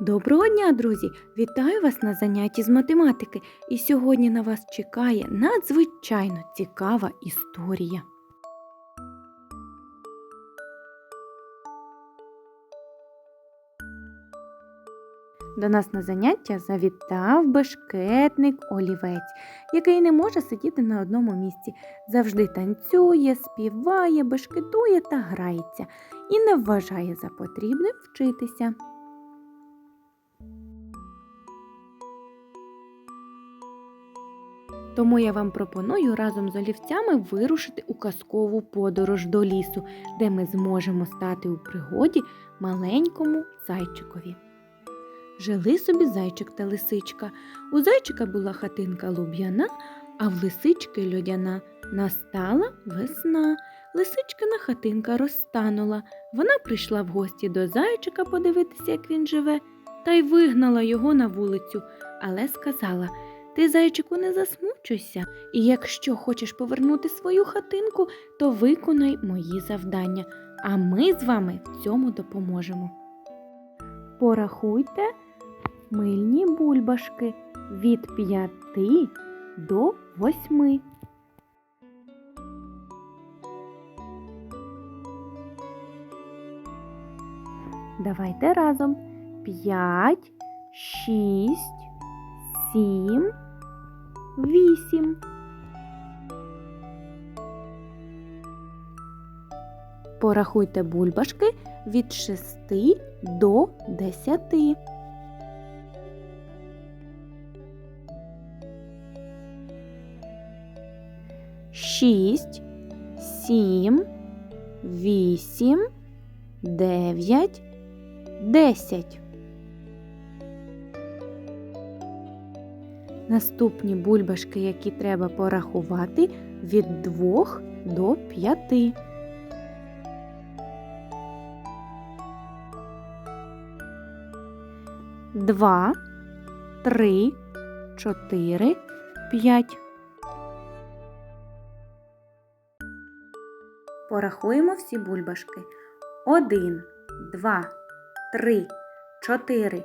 Доброго дня, друзі! Вітаю вас на занятті з математики. І сьогодні на вас чекає надзвичайно цікава історія. До нас на заняття завітав бешкетник олівець, який не може сидіти на одному місці. Завжди танцює, співає, бешкетує та грається і не вважає за потрібним вчитися. Тому я вам пропоную разом з олівцями вирушити у казкову подорож до лісу, де ми зможемо стати у пригоді маленькому зайчикові. Жили собі зайчик та лисичка. У зайчика була хатинка луб'яна, а в лисички льодяна. Настала весна. Лисичкина хатинка розтанула. Вона прийшла в гості до зайчика подивитися, як він живе, та й вигнала його на вулицю, але сказала ти, зайчику, не засмучуйся, і якщо хочеш повернути свою хатинку, то виконай мої завдання, а ми з вами в цьому допоможемо. Порахуйте мильні бульбашки від п'яти до восьми. Давайте разом. П'ять, шість, сім, вісім. Порахуйте бульбашки від шести до десяти. Шість, сім, вісім, дев'ять, десять. Наступні бульбашки, які треба порахувати, від 2 до 5. Два, три, чотири, п'ять. Порахуємо всі бульбашки. Один, два, три, чотири,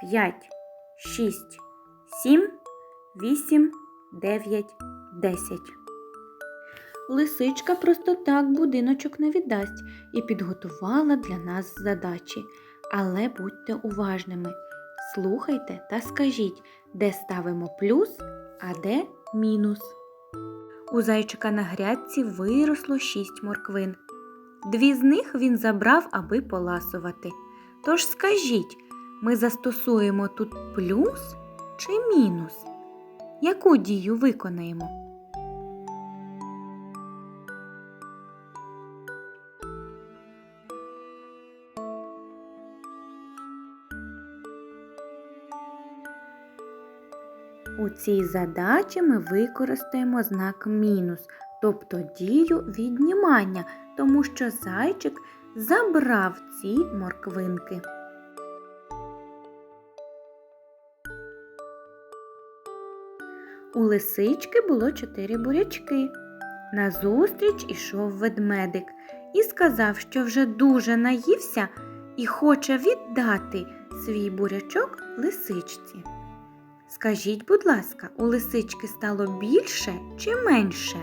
п'ять, шість, сім. 8, 9, 10. Лисичка просто так будиночок не віддасть і підготувала для нас задачі. Але будьте уважними. Слухайте та скажіть, де ставимо плюс, а де мінус. У зайчика на грядці виросло шість морквин. Дві з них він забрав, аби поласувати. Тож скажіть, ми застосуємо тут плюс чи мінус? Яку дію виконаємо? У цій задачі ми використаємо знак мінус, тобто дію віднімання, тому що зайчик забрав ці морквинки. У лисички було чотири бурячки. Назустріч ішов ведмедик і сказав, що вже дуже наївся і хоче віддати свій бурячок лисичці. Скажіть, будь ласка, у лисички стало більше чи менше?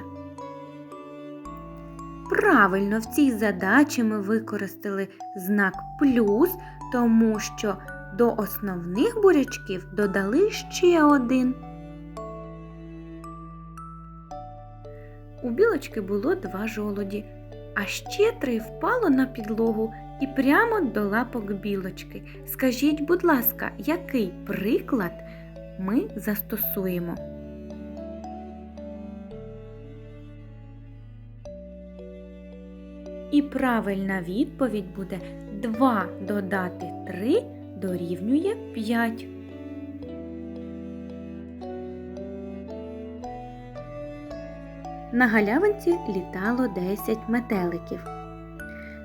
Правильно, в цій задачі ми використали знак плюс, тому що до основних бурячків додали ще один. У білочки було два жолоді, а ще три впало на підлогу і прямо до лапок білочки. Скажіть, будь ласка, який приклад ми застосуємо? І правильна відповідь буде 2 додати 3 дорівнює 5. На галявинці літало 10 метеликів.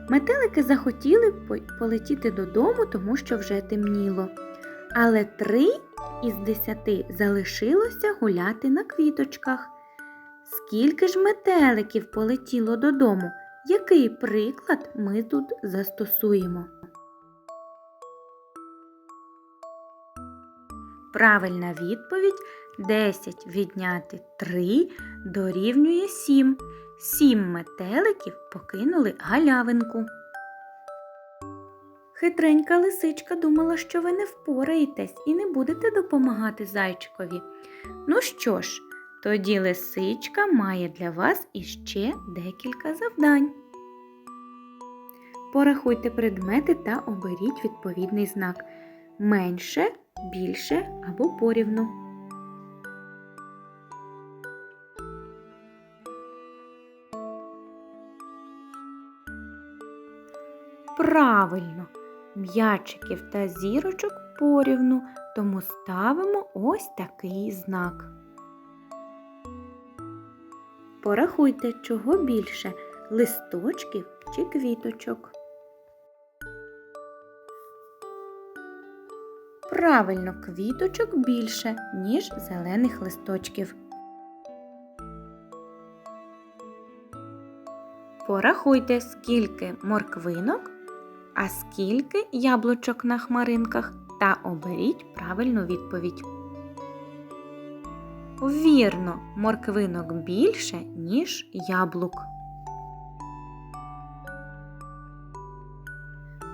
Метелики захотіли полетіти додому, тому що вже темніло. Але три із десяти залишилося гуляти на квіточках. Скільки ж метеликів полетіло додому? Який приклад ми тут застосуємо? Правильна відповідь 10 відняти 3 дорівнює 7. Сім метеликів покинули галявинку. Хитренька лисичка думала, що ви не впораєтесь і не будете допомагати зайчикові. Ну що ж, тоді лисичка має для вас іще декілька завдань. Порахуйте предмети та оберіть відповідний знак менше, більше або порівну. Правильно, м'ячиків та зірочок порівну, тому ставимо ось такий знак. Порахуйте, чого більше листочків чи квіточок. Правильно, квіточок більше, ніж зелених листочків. Порахуйте, скільки морквинок, а скільки яблучок на хмаринках та оберіть правильну відповідь. Вірно, морквинок більше, ніж яблук.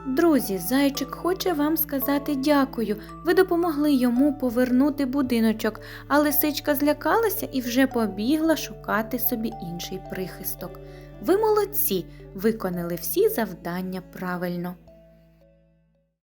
Друзі, зайчик хоче вам сказати дякую. Ви допомогли йому повернути будиночок, а лисичка злякалася і вже побігла шукати собі інший прихисток. Ви молодці, виконали всі завдання правильно.